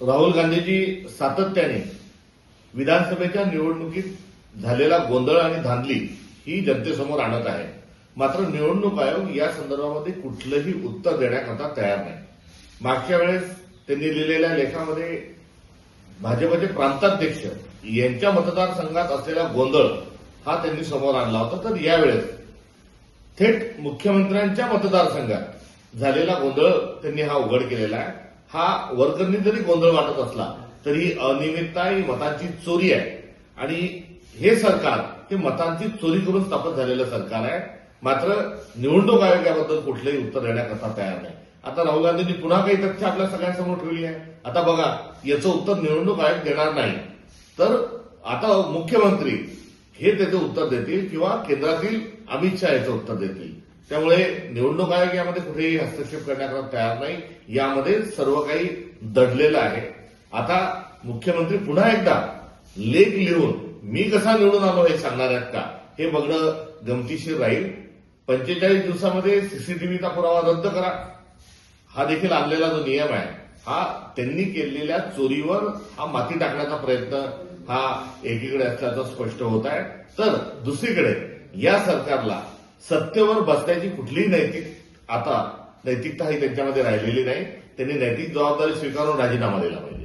राहुल गांधीजी सातत्याने विधानसभेच्या निवडणुकीत झालेला गोंधळ आणि धांदली ही जनतेसमोर आणत आहे. मात्र निवडणूक आयोग या संदर्भामध्ये कुठलंही उत्तर देण्याकरता तयार नाही. मागच्या वेळेस त्यांनी लिहिलेल्या लेखामध्ये भाजपचे प्रांताध्यक्ष यांच्या मतदारसंघात असलेला गोंधळ हा त्यांनी समोर आणला होता. तर यावेळेस थेट मुख्यमंत्र्यांच्या मतदारसंघात झालेला गोंधळ त्यांनी हा उघड केलेला आहे. हा वर्गनी जरी गोंधळ वाटत असला तरी अनियमितता ही मतांची चोरी आहे. आणि हे सरकार हे मतांची चोरी करून स्थापन झालेलं सरकार आहे. मात्र निवडणूक आयोग याबद्दल कुठलंही उत्तर देण्याकरता तयार नाही. आता राहुल गांधींनी पुन्हा काही तथ्य आपल्या सगळ्यांसमोर ठेवली आहे. आता बघा याचं उत्तर निवडणूक आयोग देणार नाही. तर आता मुख्यमंत्री हे त्याचं उत्तर देतील किंवा केंद्रातील अमित शहा याचं उत्तर देतील. त्यामुळे निवडणूक आयोग यामध्ये कुठेही हस्तक्षेप करण्याकरता तयार नाही. यामध्ये सर्व काही दडलेलं आहे. आता मुख्यमंत्री पुन्हा एकदा लेख लिहून मी कसा निवडून आलो हे सांगणार आहेत का? हे बघणं गमतीशीर राहील. पंचेचाळीस दिवसामध्ये सीसीटीव्हीचा पुरावा रद्द करा. हा देखील आणलेला जो नियम आहे हा त्यांनी केलेल्या चोरीवर हा माती टाकण्याचा प्रयत्न हा एकीकडे असल्याचं स्पष्ट होत आहे. तर दुसरीकडे या सरकारला सत्तेवर बसण्याची कुठलीही नैतिक आता नैतिकता ही त्यांच्यामध्ये राहिलेली नाही. त्यांनी नैतिक जबाबदारी स्वीकारून राजीनामा दिला पाहिजे.